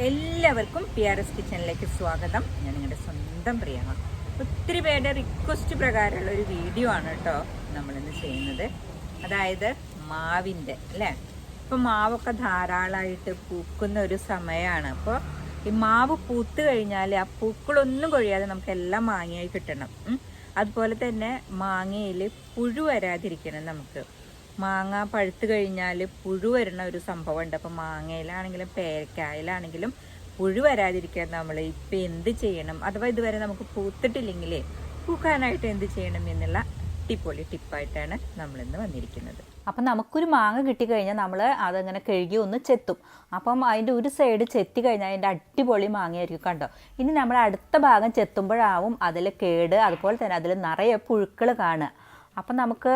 എല്ലാവർക്കും P R S കിച്ചണിലേക്ക് സ്വാഗതം. ഞാൻ നിങ്ങളുടെ സ്വന്തം പ്രിയമ ഒത്തിരി പേരുടെ റിക്വസ്റ്റ് പ്രകാരമുള്ള ഒരു വീഡിയോ ആണ് കേട്ടോ നമ്മളിന്ന് ചെയ്യുന്നത്. അതായത് മാവിന്റെ അല്ലേ? ഇപ്പം മാവൊക്കെ ധാരാളമായിട്ട് പൂക്കുന്ന ഒരു സമയമാണ്. അപ്പോൾ ഈ മാവ് പൂത്ത് കഴിഞ്ഞാൽ ആ പൂക്കളൊന്നും കൊഴിയാതെ നമുക്ക് എല്ലാം മാങ്ങയായി കിട്ടണം. അതുപോലെ തന്നെ മാങ്ങയിൽ പുഴു വരാതിരിക്കണം നമുക്ക്. മാങ്ങ പഴുത്ത് കഴിഞ്ഞാൽ പുഴു വരുന്ന ഒരു സംഭവമുണ്ട്. അപ്പം മാങ്ങയിലാണെങ്കിലും പേരക്കായിലാണെങ്കിലും പുഴു വരാതിരിക്കാൻ നമ്മൾ ഇപ്പം എന്ത് ചെയ്യണം? അഥവാ ഇതുവരെ നമുക്ക് പൂത്തിട്ടില്ലെങ്കിലേ പൂക്കാനായിട്ട് എന്ത് ചെയ്യണം എന്നുള്ള അടിപൊളി ടിപ്പായിട്ടാണ് നമ്മളിന്ന് വന്നിരിക്കുന്നത്. അപ്പം നമുക്കൊരു മാങ്ങ കിട്ടിക്കഴിഞ്ഞാൽ നമ്മൾ അതങ്ങനെ കഴുകി ഒന്ന് ചെത്തും. അപ്പം അതിന്റെ ഒരു സൈഡ് ചെത്തി കഴിഞ്ഞാൽ അതിന്റെ അടിപൊളി മാങ്ങയായിരിക്കും കണ്ടോ? ഇനി നമ്മൾ അടുത്ത ഭാഗം ചെത്തുമ്പോഴാവും അതിൽ കേട് അതുപോലെ തന്നെ അതിൽ നിറയെ പുഴുക്കൾ കാണുക. അപ്പം നമുക്ക്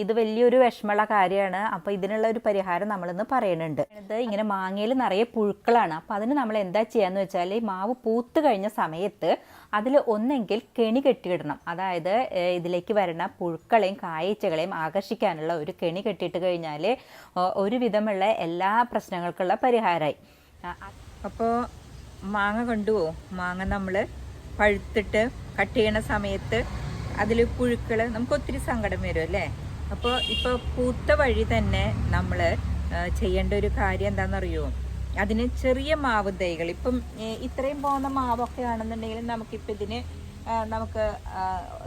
ഇത് വലിയൊരു വിഷമമുള്ള കാര്യമാണ്. അപ്പോൾ ഇതിനുള്ള ഒരു പരിഹാരം നമ്മളിന്ന് പറയുന്നുണ്ട്. ഇത് ഇങ്ങനെ മാങ്ങയിൽ നിറയെ പുഴുക്കളാണ്. അപ്പോൾ അതിന് നമ്മൾ എന്താ ചെയ്യാന്ന് വെച്ചാൽ ഈ മാവ് പൂത്ത് കഴിഞ്ഞ സമയത്ത് അതിൽ ഒന്നെങ്കിൽ കെണി കെട്ടിയിടണം. അതായത് ഇതിലേക്ക് വരുന്ന പുഴുക്കളെയും കായ്ച്ചകളെയും ആകർഷിക്കാനുള്ള ഒരു കെണി കെട്ടിയിട്ട് കഴിഞ്ഞാൽ ഒരുവിധമുള്ള എല്ലാ പ്രശ്നങ്ങൾക്കുള്ള പരിഹാരമായി അപ്പോൾ മാങ്ങ കണ്ടുപോകും മാങ്ങ നമ്മൾ പഴുത്തിട്ട് കട്ട് ചെയ്യണ സമയത്ത് അതിൽ പുഴുക്കൾ നമുക്ക് ഒത്തിരി സങ്കടം വരും അല്ലേ? അപ്പോൾ ഇപ്പോൾ പൂത്ത വഴി തന്നെ നമ്മൾ ചെയ്യേണ്ട ഒരു കാര്യം എന്താണെന്നറിയോ അതിന് ചെറിയ മാവ് തൈകൾ ഇപ്പം ഇത്രയും പോകുന്ന മാവൊക്കെ ആണെന്നുണ്ടെങ്കിൽ നമുക്കിപ്പോൾ ഇതിന് നമുക്ക്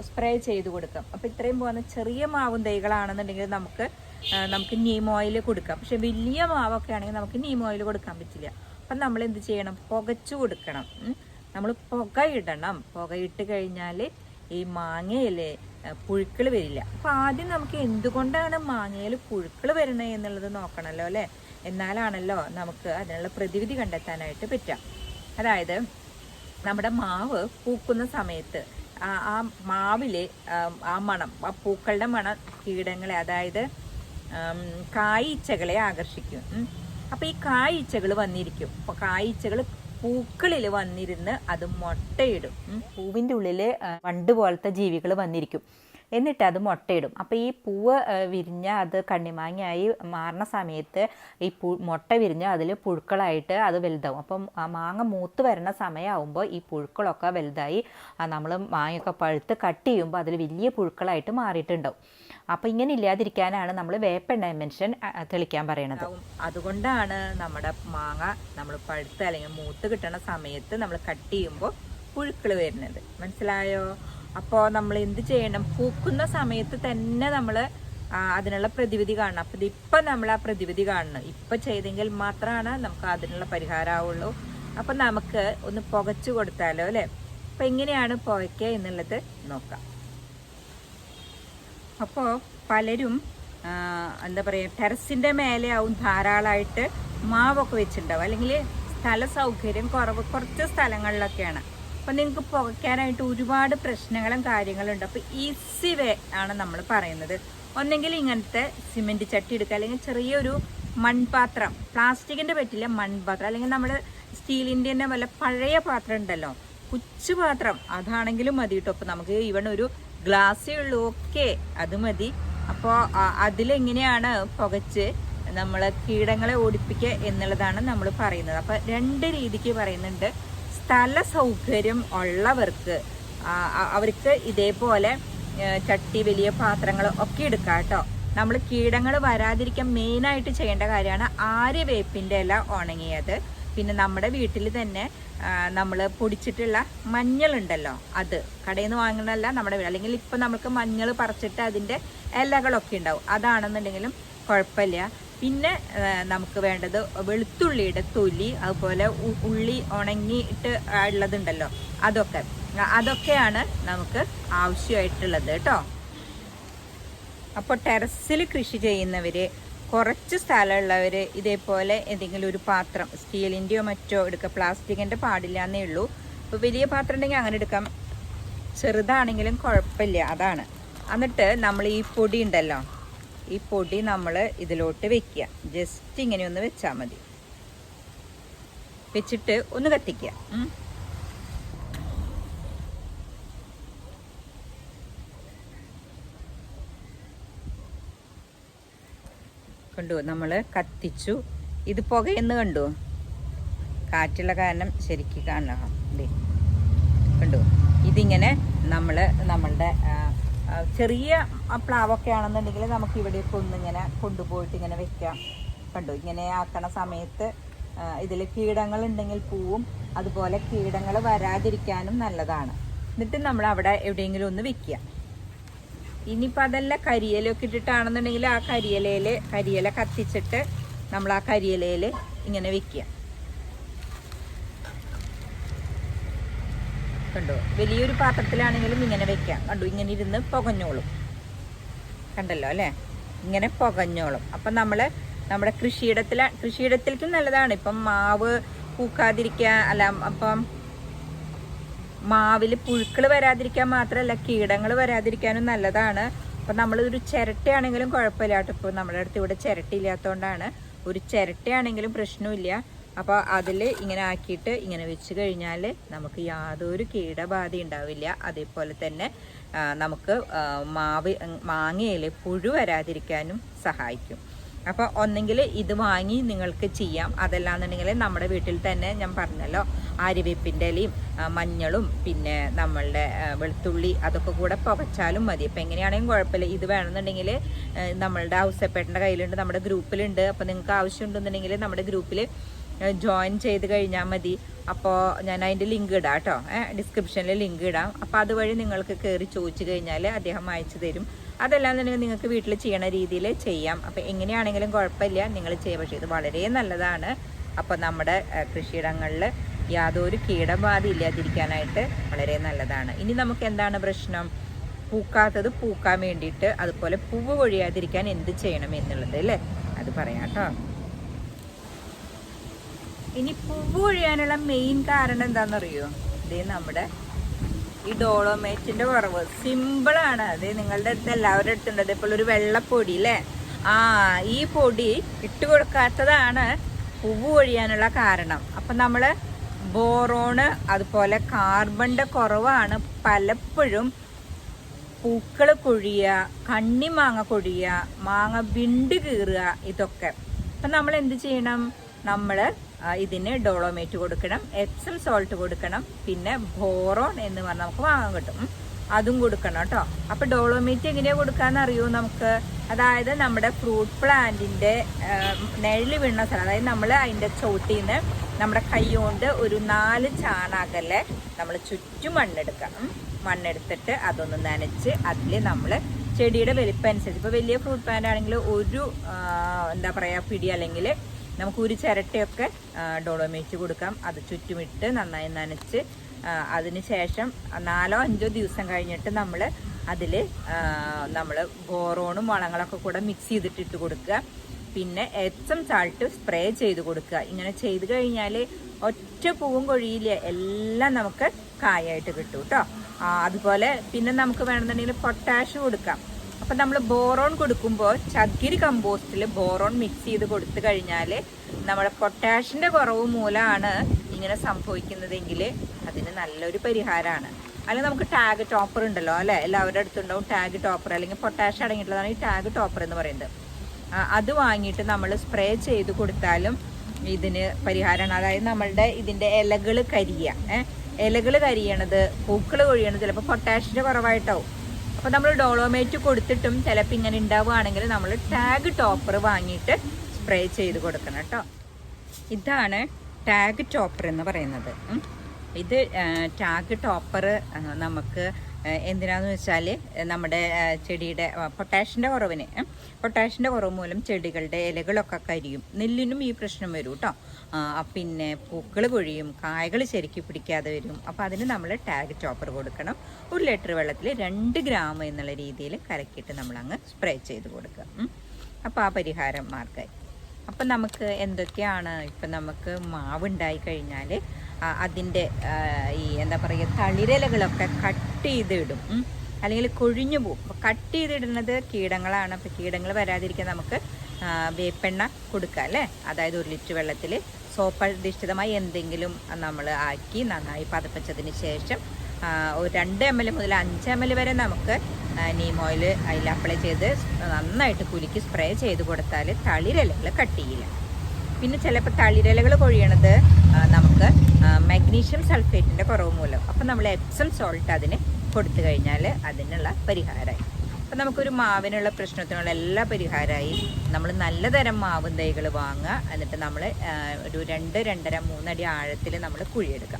സ്പ്രേ ചെയ്ത് കൊടുക്കാം. അപ്പോൾ ഇത്രയും പോകുന്ന ചെറിയ മാവും തൈകളാണെന്നുണ്ടെങ്കിൽ നമുക്ക് നമുക്ക് നീം ഓയിൽ കൊടുക്കാം. പക്ഷെ വലിയ മാവൊക്കെ ആണെങ്കിൽ നമുക്ക് നീം ഓയിൽ കൊടുക്കാൻ പറ്റില്ല. അപ്പം നമ്മൾ എന്ത് ചെയ്യണം? പുകച്ചു കൊടുക്കണം. നമ്മൾ പുക ഇടണം. പുക ഇട്ട് കഴിഞ്ഞാൽ ഈ മാങ്ങയിൽ പുഴുക്കൾ വരില്ല. അപ്പോൾ ആദ്യം നമുക്ക് എന്തുകൊണ്ടാണ് മാങ്ങയിൽ പുഴുക്കൾ വരുന്നത് എന്നുള്ളത് നോക്കണമല്ലോ അല്ലേ? എന്നാലാണല്ലോ നമുക്ക് അതിനുള്ള പ്രതിവിധി കണ്ടെത്താനായിട്ട് പറ്റുക അതായത് നമ്മുടെ മാവ് പൂക്കുന്ന സമയത്ത് ആ മാവിലെ ആ മണം ആ പൂക്കളുടെ മണം കീടങ്ങളെ അതായത് കായ്ച്ചകളെ ആകർഷിക്കും. അപ്പോൾ അപ്പൊ ഈ കായീച്ചകൾ വന്നിരിക്കും. അപ്പൊ കായീച്ചകൾ പൂക്കളിൽ വന്നിരുന്ന് അത് മുട്ടയിടും. പൂവിന്റെ ഉള്ളിൽ വണ്ട് പോലത്തെ ജീവികൾ വന്നിരിക്കും. എന്നിട്ട് അത് മുട്ടയിടും. അപ്പോൾ ഈ പൂവ് വിരിഞ്ഞ അത് കണ്ണിമാങ്ങയായി മാറുന്ന സമയത്ത് ഈ പു മുട്ട വിരിഞ്ഞ് അതിൽ പുഴുക്കളായിട്ട് അത് വലുതാവും. അപ്പം മാങ്ങ മൂത്ത് വരുന്ന സമയമാകുമ്പോൾ ഈ പുഴുക്കളൊക്കെ വലുതായി നമ്മൾ മാങ്ങയൊക്കെ പഴുത്ത് കട്ട് ചെയ്യുമ്പോൾ അതിൽ വലിയ പുഴുക്കളായിട്ട് മാറിയിട്ടുണ്ടാവും. അപ്പോൾ ഇങ്ങനെ ഇല്ലാതിരിക്കാനാണ് നമ്മൾ വേപ്പെണ്ണ മെൻഷൻ തെളിക്കാൻ പറയണത്. അതുകൊണ്ടാണ് നമ്മുടെ മാങ്ങ നമ്മൾ പഴുത്ത് അല്ലെങ്കിൽ മൂത്ത് കിട്ടണ സമയത്ത് നമ്മൾ കട്ട് ചെയ്യുമ്പോൾ പുഴുക്കൾ വരുന്നത്. മനസ്സിലായോ? അപ്പോൾ നമ്മൾ എന്ത് ചെയ്യണം? പൂക്കുന്ന സമയത്ത് തന്നെ നമ്മൾ അതിനുള്ള പ്രതിവിധി കാണണം. അപ്പം ഇപ്പം നമ്മൾ ആ പ്രതിവിധി കാണണം. ഇപ്പം ചെയ്തെങ്കിൽ മാത്രമാണ് നമുക്ക് അതിനുള്ള പരിഹാരമാവുള്ളൂ അപ്പം നമുക്ക് ഒന്ന് പുകച്ചു കൊടുത്താലോ അല്ലേ? അപ്പം എങ്ങനെയാണ് പുകയ്ക്കുക എന്നുള്ളത് നോക്കാം. അപ്പോൾ പലരും എന്താ പറയുക ടെറസിന്റെ മേലെ ആവും ധാരാളമായിട്ട് മാവൊക്കെ വെച്ചിട്ടുണ്ടാവും അല്ലെങ്കിൽ സ്ഥല സൗകര്യം കുറവ് കുറച്ച് സ്ഥലങ്ങളിലൊക്കെയാണ്. അപ്പം നിങ്ങൾക്ക് പുകയ്ക്കാനായിട്ട് ഒരുപാട് പ്രശ്നങ്ങളും കാര്യങ്ങളും ഉണ്ട് അപ്പോൾ ഈസി വേ ആണ് നമ്മൾ പറയുന്നത്. ഒന്നെങ്കിൽ ഇങ്ങനത്തെ സിമെന്റ് ചട്ടി എടുക്കുക. അല്ലെങ്കിൽ ചെറിയൊരു മൺപാത്രം. പ്ലാസ്റ്റിക്കിന്റെ പറ്റില്ല മൺപാത്രം. അല്ലെങ്കിൽ നമ്മൾ സ്റ്റീലിന്റെ തന്നെ വല്ല പഴയ പാത്രം ഉണ്ടല്ലോ. കുച്ചു പാത്രം. അതാണെങ്കിലും മതി കേട്ടോ അപ്പോൾ നമുക്ക് ഈവൺ ഒരു ഗ്ലാസ്സേ ഉള്ളൂ. ഓക്കെ അത് മതി. അപ്പോൾ അതിലെങ്ങനെയാണ് പുകച്ച് നമ്മൾ കീടങ്ങളെ ഓടിപ്പിക്കുക എന്നുള്ളതാണ് നമ്മൾ പറയുന്നത്. അപ്പോൾ രണ്ട് രീതിക്ക് പറയുന്നുണ്ട്. സ്ഥല സൗകര്യം ഉള്ളവർക്ക് അവർക്ക് ഇതേപോലെ ചട്ടി വലിയ പാത്രങ്ങൾ ഒക്കെ എടുക്കാം കേട്ടോ. നമ്മൾ കീടങ്ങൾ വരാതിരിക്കാൻ മെയിനായിട്ട് ചെയ്യേണ്ട കാര്യമാണ് ആര്യവേപ്പിന്റെ ഇല ഉണങ്ങിയത്. പിന്നെ നമ്മുടെ വീട്ടിൽ തന്നെ നമ്മൾ പൊടിച്ചിട്ടുള്ള മഞ്ഞളുണ്ടല്ലോ അത് കടയിൽ നിന്ന് വാങ്ങുന്നതല്ല നമ്മുടെ വീട്. അല്ലെങ്കിൽ ഇപ്പം നമുക്ക് മഞ്ഞൾ പറിച്ചിട്ട് അതിന്റെ ഇലകളൊക്കെ ഉണ്ടാവും. അതാണെന്നുണ്ടെങ്കിലും കുഴപ്പമില്ല. പിന്നെ നമുക്ക് വേണ്ടത് വെളുത്തുള്ളിയുടെ തൊലി അതുപോലെ ഉള്ളി ഉണങ്ങിയിട്ട് ഉള്ളതുണ്ടല്ലോ അതൊക്കെ. അതൊക്കെയാണ് നമുക്ക് ആവശ്യമായിട്ടുള്ളത് കേട്ടോ. അപ്പോൾ ടെറസിൽ കൃഷി ചെയ്യുന്നവർ കുറച്ച് സ്ഥലമുള്ളവർ ഇതേപോലെ എന്തെങ്കിലും ഒരു പാത്രം സ്റ്റീലിന്റെയോ മറ്റോ എടുക്കുക പ്ലാസ്റ്റിക്കിന്റെ പാടില്ല എന്നേ ഉള്ളൂ. അപ്പോൾ വലിയ പാത്രം ഉണ്ടെങ്കിൽ അങ്ങനെ എടുക്കാം. ചെറുതാണെങ്കിലും കുഴപ്പമില്ല അതാണ്. എന്നിട്ട് നമ്മൾ ഈ പൊടി ഉണ്ടല്ലോ ഈ പൊടി നമ്മൾ ഇതിലോട്ട് വെക്കുക. ജസ്റ്റ് ഇങ്ങനെ ഒന്ന് വെച്ചാൽ മതി. വെച്ചിട്ട് ഒന്ന് കത്തിക്കുക. കണ്ടു. നമ്മൾ കത്തിച്ചു. ഇത് പുകയെന്ന് കണ്ടു. കാറ്റുള്ള കാരണം ശരിക്കും കാണണം. കണ്ടു. ഇതിങ്ങനെ നമ്മൾ നമ്മളുടെ ചെറിയ പ്ലാവൊക്കെ ആണെന്നുണ്ടെങ്കിൽ നമുക്ക് ഇവിടെയൊക്കെ ഒന്നിങ്ങനെ കൊണ്ടുപോയിട്ട് ഇങ്ങനെ വെക്കാം. കണ്ടു. ഇങ്ങനെ ആക്കണ സമയത്ത് ഇതിൽ കീടങ്ങൾ ഉണ്ടെങ്കിൽ പൂവും അതുപോലെ കീടങ്ങൾ വരാതിരിക്കാനും നല്ലതാണ്. എന്നിട്ട് നമ്മൾ അവിടെ എവിടെയെങ്കിലും ഒന്ന് വെക്കുക. ഇനിയിപ്പോൾ അതല്ല കരിയിലൊക്കെ ഇട്ടിട്ടാണെന്നുണ്ടെങ്കിൽ ആ കരിയിലയിൽ കരിയില കത്തിച്ചിട്ട് നമ്മൾ ആ കരിയിലയിൽ ഇങ്ങനെ വെക്കുക. കണ്ടോ? വലിയൊരു പാത്രത്തിലാണെങ്കിലും ഇങ്ങനെ വെക്കാം കണ്ടു? ഇങ്ങനെ ഇരുന്ന് പുകഞ്ഞോളും. കണ്ടല്ലോ അല്ലേ? ഇങ്ങനെ പുകഞ്ഞോളും. അപ്പം നമ്മൾ നമ്മുടെ കൃഷിയിടത്തിലെ കൃഷിയിടത്തിലേക്കും നല്ലതാണ്. ഇപ്പം മാവ് പൂക്കാതിരിക്കുക അല്ല അപ്പം മാവിൽ പുഴുക്കൾ വരാതിരിക്കാൻ മാത്രമല്ല കീടങ്ങൾ വരാതിരിക്കാനും നല്ലതാണ്. അപ്പം നമ്മളൊരു ചിരട്ടയാണെങ്കിലും കുഴപ്പമില്ല കേട്ടോ. ഇപ്പോൾ നമ്മുടെ അടുത്ത് ഇവിടെ ചിരട്ട ഇല്ലാത്തതുകൊണ്ടാണ് ഒരു ചിരട്ടയാണെങ്കിലും പ്രശ്നമില്ല. അപ്പോൾ അതിൽ ഇങ്ങനെ ആക്കിയിട്ട് ഇങ്ങനെ വെച്ച് കഴിഞ്ഞാൽ നമുക്ക് യാതൊരു കീടബാധ ഉണ്ടാവില്ല. അതേപോലെ തന്നെ നമുക്ക് മാവ് മാങ്ങയിൽ പുഴു വരാതിരിക്കാനും സഹായിക്കും. അപ്പോൾ ഒന്നെങ്കിൽ ഇത് വാങ്ങി നിങ്ങൾക്ക് ചെയ്യാം. അതല്ലാന്നുണ്ടെങ്കിൽ നമ്മുടെ വീട്ടിൽ തന്നെ ഞാൻ പറഞ്ഞല്ലോ ആര്യവേപ്പിന്റെ ഇലയും മഞ്ഞളും പിന്നെ നമ്മളുടെ വെളുത്തുള്ളി അതൊക്കെ കൂടെ പുകച്ചാലും മതി. ഇപ്പം എങ്ങനെയാണെങ്കിലും കുഴപ്പമില്ല. ഇത് വേണമെന്നുണ്ടെങ്കിൽ നമ്മളുടെ ഹൗസപ്പേട്ടന്റെ കയ്യിലുണ്ട് നമ്മുടെ ഗ്രൂപ്പിലുണ്ട്. അപ്പോൾ നിങ്ങൾക്ക് ആവശ്യമുണ്ടെന്നുണ്ടെങ്കിൽ നമ്മുടെ ഗ്രൂപ്പിൽ ജോയിൻ ചെയ്ത് കഴിഞ്ഞാൽ മതി. അപ്പോൾ ഞാൻ അതിന്റെ ലിങ്ക് ഇടാം കേട്ടോ. ഡിസ്ക്രിപ്ഷനിൽ ലിങ്ക് ഇടാം. അപ്പോൾ അതുവഴി നിങ്ങൾക്ക് കയറി ചോദിച്ചു കഴിഞ്ഞാൽ അദ്ദേഹം അയച്ചു തരും. അതല്ലാന്നുണ്ടെങ്കിൽ നിങ്ങൾക്ക് വീട്ടിൽ ചെയ്യണ രീതിയിൽ ചെയ്യാം. അപ്പോൾ എങ്ങനെയാണെങ്കിലും കുഴപ്പമില്ല. നിങ്ങൾ ചെയ്യുക. പക്ഷേ ഇത് വളരെ നല്ലതാണ്. അപ്പോൾ നമ്മുടെ കൃഷിയിടങ്ങളിൽ യാതൊരു കീടബാധ ഇല്ലാതിരിക്കാനായിട്ട് വളരെ നല്ലതാണ്. ഇനി നമുക്ക് എന്താണ് പ്രശ്നം? പൂക്കാത്തത് പൂക്കാൻ വേണ്ടിയിട്ട് അതുപോലെ പൂവ് കൊഴിയാതിരിക്കാൻ എന്ത് ചെയ്യണം എന്നുള്ളത് അല്ലേ? അത് പറയാം കേട്ടോ. ഇനി പൂവ് ഒഴിയാനുള്ള മെയിൻ കാരണം എന്താണെന്നറിയോ? ഇതേ നമ്മുടെ ഈ ഡോളോമേറ്റിന്റെ കുറവ്. സിമ്പിളാണ് അത് നിങ്ങളുടെ അടുത്ത് എല്ലാവരുടെ അടുത്തുണ്ട്. അതേപോലെ ഒരു വെള്ളപ്പൊടി അല്ലേ? ആ ഈ പൊടി ഇട്ടുകൊടുക്കാത്തതാണ് പൂവ് ഒഴിയാനുള്ള കാരണം. അപ്പം നമ്മൾ ബോറോണ് അതുപോലെ കാർബണിന്റെ കുറവാണ്. പലപ്പോഴും പൂക്കൾ കൊഴിയുക കണ്ണിമാങ്ങ കൊഴിയുക മാങ്ങ വിണ്ട് കീറുക ഇതൊക്കെ. അപ്പം നമ്മൾ എന്ത് ചെയ്യണം? നമ്മൾ ഇതിന് ഡോളോമേറ്റ് കൊടുക്കണം എപ്സം സോൾട്ട് കൊടുക്കണം. പിന്നെ ബോറോൺ എന്ന് പറഞ്ഞാൽ നമുക്ക് വാങ്ങാൻ കിട്ടും. അതും കൊടുക്കണം കേട്ടോ. അപ്പൊ ഡോളോമീറ്റ് എങ്ങനെയാ കൊടുക്കാന്ന് അറിയോ നമുക്ക്? അതായത് നമ്മുടെ ഫ്രൂട്ട് പ്ലാന്റിന്റെ നെഴൽ വീണ സ്ഥലം. അതായത് നമ്മൾ അതിന്റെ ചോട്ടിൽ നിന്ന് നമ്മുടെ കൈ കൊണ്ട് ഒരു നാല് ചാണകല്ലേ നമ്മൾ ചുറ്റും മണ്ണെടുക്കണം. മണ്ണെടുത്തിട്ട് അതൊന്ന് നനച്ച് അതിൽ നമ്മൾ ചെടിയുടെ വലിപ്പം അനുസരിച്ച്. ഇപ്പോൾ വലിയ ഫ്രൂട്ട് പ്ലാന്റ് ആണെങ്കിൽ ഒരു എന്താ പറയുക പിടി അല്ലെങ്കിൽ നമുക്ക് ഒരു ചിരട്ടയൊക്കെ ഡോളോമേറ്റ് കൊടുക്കാം. അത് ചുറ്റുമിട്ട് നന്നായി നനച്ച് അതിന് ശേഷം നാലോ അഞ്ചോ ദിവസം കഴിഞ്ഞിട്ട് നമ്മൾ അതിൽ നമ്മൾ ബോറോണും വളങ്ങളൊക്കെ കൂടെ മിക്സ് ചെയ്തിട്ട് ഇട്ട് കൊടുക്കുക. പിന്നെ എച്ചം ചാൾട്ട് സ്പ്രേ ചെയ്ത് കൊടുക്കുക. ഇങ്ങനെ ചെയ്ത് കഴിഞ്ഞാൽ ഒറ്റ പൂവും കൊഴിയില്ല. എല്ലാം നമുക്ക് കായായിട്ട് കിട്ടും കേട്ടോ അതുപോലെ പിന്നെ നമുക്ക് വേണമെന്നുണ്ടെങ്കിൽ പൊട്ടാഷ് കൊടുക്കാം. അപ്പം നമ്മൾ ബോറോൺ കൊടുക്കുമ്പോൾ ചകിരി കമ്പോസ്റ്റിൽ ബോറോൺ മിക്സ് ചെയ്ത് കൊടുത്തു കഴിഞ്ഞാൽ നമ്മുടെ പൊട്ടാഷിന്റെ കുറവ് മൂലമാണ് ഇങ്ങനെ സംഭവിക്കുന്നതെങ്കിൽ അതിന് നല്ലൊരു പരിഹാരമാണ്. അല്ലെങ്കിൽ നമുക്ക് ടാഗ് ടോപ്പർ ഉണ്ടല്ലോ അല്ലെ? എല്ലാവരുടെ അടുത്തുണ്ടാവും ടാഗ് ടോപ്പർ അല്ലെങ്കിൽ പൊട്ടാഷ് അടങ്ങിയിട്ടുള്ളതാണ് ഈ ടാഗ് ടോപ്പർ എന്ന് പറയുന്നത്. അത് വാങ്ങിയിട്ട് നമ്മൾ സ്പ്രേ ചെയ്ത് കൊടുത്താലും ഇതിന് പരിഹാരമാണ്. അതായത് നമ്മളുടെ ഇതിന്റെ ഇലകൾ കരിയ ഏഹ് ഇലകൾ കരിയണത് പൂക്കൾ കൊഴിയണത് ചിലപ്പോൾ പൊട്ടാഷിന്റെ കുറവായിട്ടാവും. അപ്പോൾ നമ്മൾ ഡോളോമേറ്റ് കൊടുത്തിട്ടും ചിലപ്പോൾ ഇങ്ങനെ ഉണ്ടാവുകയാണെങ്കിൽ നമ്മൾ ടാഗ് ടോപ്പർ വാങ്ങിയിട്ട് സ്പ്രേ ചെയ്ത് കൊടുക്കണം കേട്ടോ. ഇതാണ് ടാഗ് ടോപ്പർ എന്ന് പറയുന്നത്. ഇത് ടാഗ് ടോപ്പർ നമുക്ക് എന്തിനാന്ന് വെച്ചാൽ നമ്മുടെ ചെടിയുടെ പൊട്ടാഷിന്റെ കുറവിന് പൊട്ടാഷിന്റെ കുറവ് മൂലം ചെടികളുടെ ഇലകളൊക്കെ കരിയും. നെല്ലിനും ഈ പ്രശ്നം വരും കേട്ടോ പിന്നെ പൂക്കൾ കൊഴിയും കായകൾ ശരിക്കും പിടിക്കാതെ വരും. അപ്പോൾ അതിന് നമ്മൾ ടാഗ് ടോപ്പർ കൊടുക്കണം. ഒരു ലിറ്റർ വെള്ളത്തിൽ രണ്ട് ഗ്രാം എന്നുള്ള രീതിയിൽ കലക്കിയിട്ട് നമ്മളങ്ങ് സ്പ്രേ ചെയ്ത് കൊടുക്കുക. അപ്പോൾ ആ പരിഹാരം മാർഗമായി അപ്പം നമുക്ക് എന്തൊക്കെയാണ് ഇപ്പം നമുക്ക് മാവ് ഉണ്ടായി കഴിഞ്ഞാൽ അതിന്റെ ഈ എന്താ പറയുക തളിരലകളൊക്കെ കട്ട് ചെയ്തിടും. അല്ലെങ്കിൽ കൊഴിഞ്ഞു പോകും അപ്പോൾ കട്ട് ചെയ്തിടുന്നത് കീടങ്ങളാണ്. അപ്പോൾ കീടങ്ങൾ വരാതിരിക്കാൻ നമുക്ക് വേപ്പെണ്ണ കൊടുക്കുക അല്ലേ? അതായത് ഒരു ലിറ്റർ വെള്ളത്തിൽ സോപ്പ് സോപ്പധിഷ്ഠിതമായി എന്തെങ്കിലും നമ്മൾ ആക്കി നന്നായി പതപ്പിച്ചതിന് ശേഷം ഒരു രണ്ട് എം എൽ മുതൽ അഞ്ച് എം എൽ വരെ നമുക്ക് നീം ഓയിൽ അതിൽ അപ്ലൈ ചെയ്ത് നന്നായിട്ട് കുലുക്കി സ്പ്രേ ചെയ്ത് കൊടുത്താൽ തളിരലകൾ കട്ട് ചെയ്യില്ല. പിന്നെ ചിലപ്പോൾ തളിരലകൾ കൊഴിയണത് നമുക്ക് മഗ്നീഷ്യം സൾഫേറ്റിന്റെ കുറവ് മൂലം. അപ്പം നമ്മൾ എപ്സം സോൾട്ട് അതിന് കൊടുത്തു കഴിഞ്ഞാൽ അതിനുള്ള പരിഹാരമായി അപ്പം നമുക്കൊരു മാവിനുള്ള പ്രശ്നത്തിനുള്ള എല്ലാ പരിഹാരമായി നമ്മൾ നല്ല തരം മാവും തൈകൾ വാങ്ങുക. എന്നിട്ട് നമ്മൾ ഒരു രണ്ട് രണ്ടര മൂന്നടി ആഴത്തിൽ നമ്മൾ കുഴിയെടുക്കുക.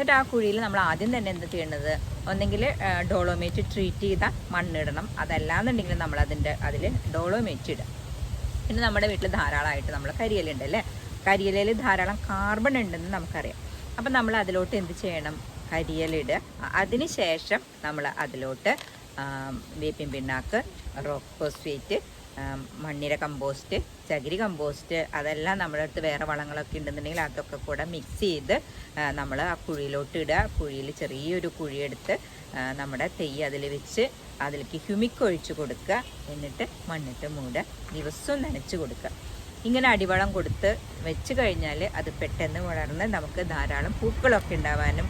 എന്നിട്ട് ആ കുഴിയിൽ നമ്മൾ ആദ്യം തന്നെ എന്ത് ചെയ്യേണ്ടത്? ഒന്നെങ്കിൽ ഡോളോമേറ്റ് ട്രീറ്റ് ചെയ്ത മണ്ണിടണം. അതല്ലാന്നുണ്ടെങ്കിൽ നമ്മൾ അതിന്റെ അതിൽ ഡോളോമേറ്റ് ഇടുക. പിന്നെ നമ്മുടെ വീട്ടിൽ ധാരാളമായിട്ട് നമ്മൾ കരിയിലുണ്ട് അല്ലേ? കരിയിലയിൽ ധാരാളം കാർബൺ ഉണ്ടെന്ന് നമുക്കറിയാം. അപ്പം നമ്മൾ അതിലോട്ട് എന്ത് ചെയ്യണം? കരിയിലിടുക അതിന് ശേഷം നമ്മൾ അതിലോട്ട് വേപ്പിൻ പിണ്ണാക്ക് റോക്ക് ഫോസ്ഫേറ്റ് ആം, മണ്ണിര കമ്പോസ്റ്റ് ചകിരി കമ്പോസ്റ്റ് അതെല്ലാം നമ്മുടെ അടുത്ത് വേറെ വളങ്ങളൊക്കെ ഉണ്ടെന്നുണ്ടെങ്കിൽ അതൊക്കെ കൂടെ മിക്സ് ചെയ്ത് നമ്മൾ ആ കുഴിയിലോട്ട് ഇടുക. കുഴിയിൽ ചെറിയൊരു കുഴിയെടുത്ത് നമ്മുടെ തെയ്യ് അതിൽ വെച്ച് അതിലേക്ക് ഹ്യൂമിക് ഒഴിച്ച് കൊടുക്കുക. എന്നിട്ട് മണ്ണിട്ട് മൂടുക. ദിവസവും നനച്ച് കൊടുക്കുക. ഇങ്ങനെ അടിവളം കൊടുത്ത് വെച്ച് കഴിഞ്ഞാൽ അത് പെട്ടെന്ന് വളർന്ന് നമുക്ക് ധാരാളം പൂക്കളൊക്കെ ഉണ്ടാവാനും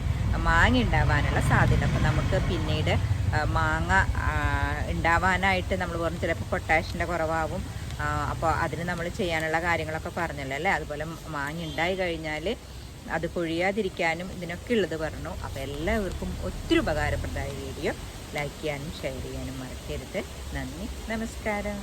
മാങ്ങ ഉണ്ടാവാനുള്ള സാധ്യത. അപ്പം നമുക്ക് പിന്നീട് മാങ്ങ ഉണ്ടാവാനായിട്ട് നമ്മൾ പറഞ്ഞു ചിലപ്പോൾ പൊട്ടാഷ്യന്റെ കുറവാകും. അപ്പോൾ അതിന് നമ്മൾ ചെയ്യാനുള്ള കാര്യങ്ങളൊക്കെ പറഞ്ഞല്ലോ അല്ലേ? അതുപോലെ മാങ്ങ ഉണ്ടായി കഴിഞ്ഞാൽ അത് കൊഴിയാതിരിക്കാനും ഇതിനൊക്കെ ഉള്ളത് പറഞ്ഞു. അപ്പോൾ എല്ലാവർക്കും ഒത്തിരി ഉപകാരപ്രദമായ വീഡിയോ. ലൈക്ക് ചെയ്യാനും ഷെയർ ചെയ്യാനും മറക്കരുത്. നന്ദി നമസ്കാരം.